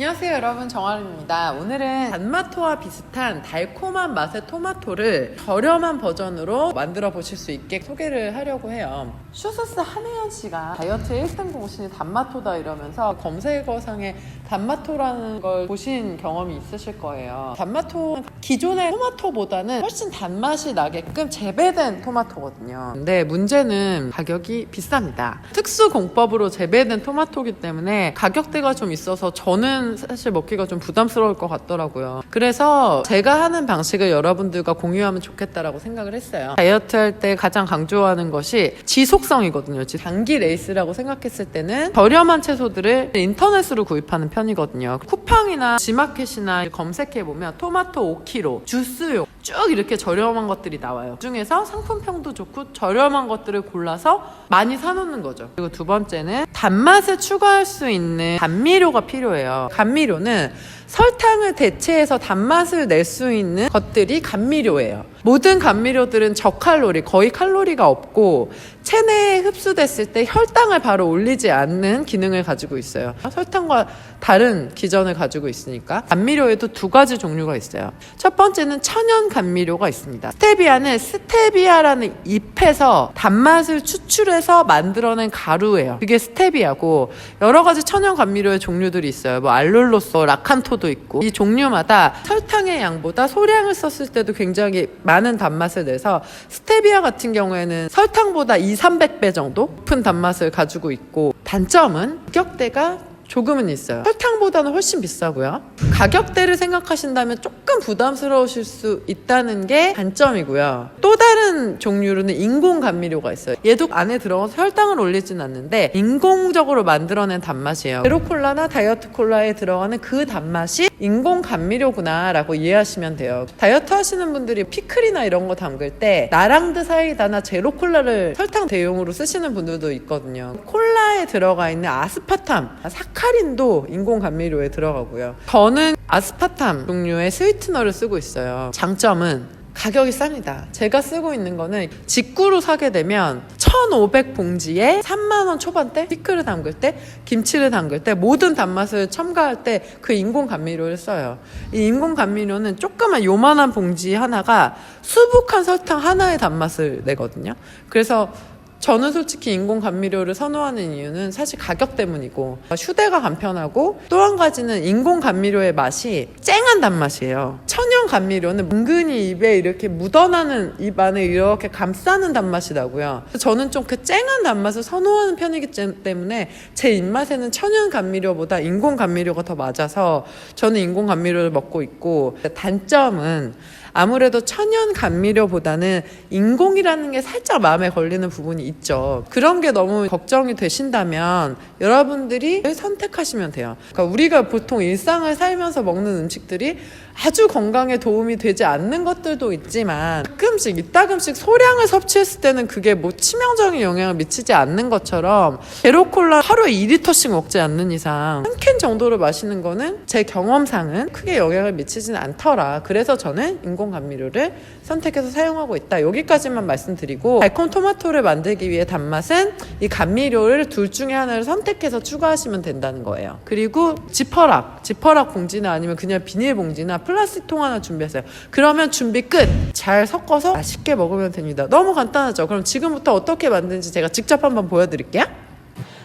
안녕하세요 여러분. 정아름입니다. 오늘은 단마토와 비슷한 달콤한 맛의 토마토를 저렴한 버전으로 만들어 보실 수 있게 소개를 하려고 해요. 슈스스 한혜연 씨가 다이어트의 1등 공신이 단마토다 이러면서 검색어상에 단마토라는 걸 보신 경험이 있으실 거예요. 단마토는 기존의 토마토보다는 훨씬 단맛이 나게끔 재배된 토마토거든요. 근데 문제는 가격이 비쌉니다. 특수 공법으로 재배된 토마토기 때문에 가격대가 좀 있어서 저는 사실 먹기가 좀 부담스러울 것 같더라고요. 그래서 제가 하는 방식을 여러분들과 공유하면 좋겠다라고 생각을 했어요. 다이어트 할 때 가장 강조하는 것이 지속성이거든요. 지- 단기 레이스라고 생각했을 때는 저렴한 채소들을 인터넷으로 구입하는 편이거든요. 쿠팡이나 지마켓이나 검색해 보면 토마토 5kg, 주스용 쭉 이렇게 저렴한 것들이 나와요. 그 중에서 상품평도 좋고 저렴한 것들을 골라서 많이 사놓는 거죠. 그리고 두 번째는 단맛을 추가할 수 있는 감미료가 필요해요. 감미료는 설탕을 대체해서 단맛을 낼 수 있는 것들이 감미료예요. 모든 감미료들은 저칼로리, 거의 칼로리가 없고 체내에 흡수됐을 때 혈당을 바로 올리지 않는 기능을 가지고 있어요. 설탕과 다른 기전을 가지고 있으니까 감미료에도 두 가지 종류가 있어요. 첫 번째는 천연 감미료가 있습니다. 스테비아는 스테비아라는 잎에서 단맛을 추출해서 만들어낸 가루예요. 그게 스테비아고 여러 가지 천연 감미료의 종류들이 있어요. 뭐 알룰로스, 라칸토도 있고 이 종류마다 설탕의 양보다 소량을 썼을 때도 굉장히 많은 단맛을 내서 스테비아 같은 경우에는 설탕보다 2, 300배 정도 높은 단맛을 가지고 있고 단점은 가격대가 조금은 있어요. 설탕보다는 훨씬 비싸고요. 가격대를 생각하신다면 조금 부담스러우실 수 있다는 게 단점이고요. 또 다른 종류로는 인공 감미료가 있어요. 얘도 안에 들어가서 혈당을 올리진 않는데 인공적으로 만들어낸 단맛이에요. 제로 콜라나 다이어트 콜라에 들어가는 그 단맛이 인공 감미료구나라고 이해하시면 돼요. 다이어트 하시는 분들이 피클이나 이런 거 담글 때 나랑드 사이다나 제로 콜라를 설탕 대용으로 쓰시는 분들도 있거든요. 콜라에 들어가 있는 아스파탐, 사카 린도 인공 감미료에 들어가고요. 저는 아스파탐 종류의 스위트너를 쓰고 있어요. 장점은 가격이 쌉니다. 제가 쓰고 있는 거는 직구로 사게 되면 1,500 봉지에 3만 원 초반대 피클을 담글 때, 김치를 담글 때 모든 단맛을 첨가할 때 그 인공 감미료를 써요. 이 인공 감미료는 조그만 요만한 봉지 하나가 수북한 설탕 하나의 단맛을 내거든요. 그래서 저는 솔직히 인공 감미료를 선호하는 이유는 사실 가격 때문이고 휴대가 간편하고 또 한 가지는 인공 감미료의 맛이 쨍한 단맛이에요. 천연 감미료는 은근히 입에 이렇게 묻어나는 입 안에 이렇게 감싸는 단맛이 나고요. 저는 좀 그 쨍한 단맛을 선호하는 편이기 때문에 제 입맛에는 천연 감미료보다 인공 감미료가 더 맞아서 저는 인공 감미료를 먹고 있고 단점은 아무래도 천연 감미료보다는 인공이라는 게 살짝 마음에 걸리는 부분이 있죠. 그런 게 너무 걱정이 되신다면 여러분들이 선택하시면 돼요. 그러니까 우리가 보통 일상을 살면서 먹는 음식들이 아주 건강에 도움이 되지 않는 것들도 있지만 가끔씩 이따금씩 소량을 섭취했을 때는 그게 뭐 치명적인 영향을 미치지 않는 것처럼 제로콜라 하루에 2리터씩 먹지 않는 이상 한 캔 정도를 마시는 거는 제 경험상은 크게 영향을 미치지는 않더라. 그래서 저는 인공 감미료를 선택해서 사용하고 있다. 여기까지만 말씀드리고 달콤 토마토를 만들기 위해 단맛은 이 감미료를 둘 중에 하나를 선택해서 추가하시면 된다는 거예요. 그리고 지퍼락, 지퍼락 봉지나 아니면 그냥 비닐 봉지나 플라스틱 통 하나 준비했어요. 그러면 준비 끝. 잘 섞어서 맛있게 먹으면 됩니다. 너무 간단하죠. 그럼 지금부터 어떻게 만드는지 제가 직접 한번 보여드릴게요.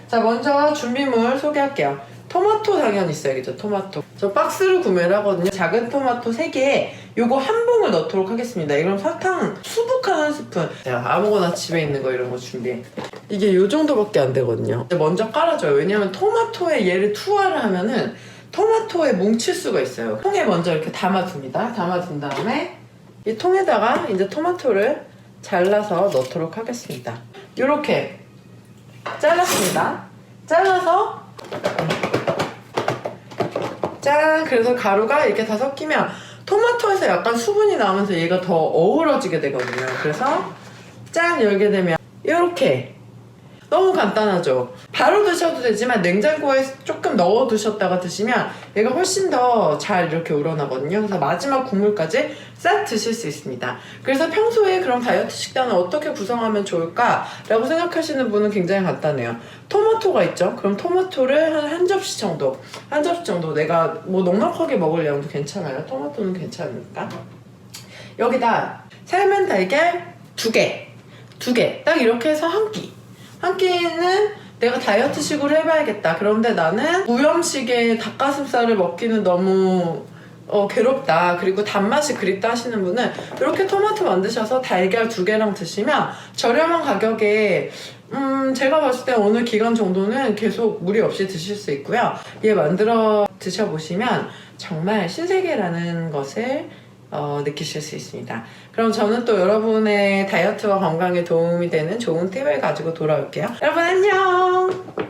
자, 먼저 준비물 소개할게요. 토마토 당연히 있어야겠죠, 토마토. 저 박스로 구매를 하거든요. 작은 토마토 3개에 요거 한 봉을 넣도록 하겠습니다. 이럼 설탕 수북한 한 스푼. 제가 아무거나 집에 있는 거 이런 거 준비해. 이게 요 정도밖에 안 되거든요. 먼저 깔아줘요. 왜냐면 토마토에 얘를 투하를 하면은 토마토에 뭉칠 수가 있어요. 통에 먼저 이렇게 담아둡니다. 담아둔 다음에 이 통에다가 이제 토마토를 잘라서 넣도록 하겠습니다. 요렇게 잘랐습니다. 잘라서 짠! 그래서 가루가 이렇게 다 섞이면 토마토에서 약간 수분이 나오면서 얘가 더 어우러지게 되거든요. 그래서 짠! 열게 되면 이렇게 너무 간단하죠. 바로 드셔도 되지만 냉장고에 조금 넣어 두셨다가 드시면 얘가 훨씬 더 잘 이렇게 우러나거든요. 그래서 마지막 국물까지 싹 드실 수 있습니다. 그래서 평소에 그럼 다이어트 식단을 어떻게 구성하면 좋을까라고 생각하시는 분은 굉장히 간단해요. 토마토가 있죠. 그럼 토마토를 한 한 접시 정도, 한 접시 정도 내가 뭐 넉넉하게 먹을 양도 괜찮아요. 토마토는 괜찮으니까. 여기다 삶은 달걀 두 개, 두 개, 딱 이렇게 해서 한 끼. 한 끼는 내가 다이어트식으로 해봐야겠다. 그런데 나는 무염식의 닭가슴살을 먹기는 너무 어, 괴롭다. 그리고 단맛이 그립다 하시는 분은 이렇게 토마토 만드셔서 달걀 두 개랑 드시면 저렴한 가격에 음, 제가 봤을 때 어느 기간 정도는 계속 무리 없이 드실 수 있고요. 얘 만들어 드셔보시면 정말 신세계라는 것을 어, 느끼실 수 있습니다. 그럼 저는 또 여러분의 다이어트와 건강에 도움이 되는 좋은 팁을 가지고 돌아올게요. 여러분 안녕!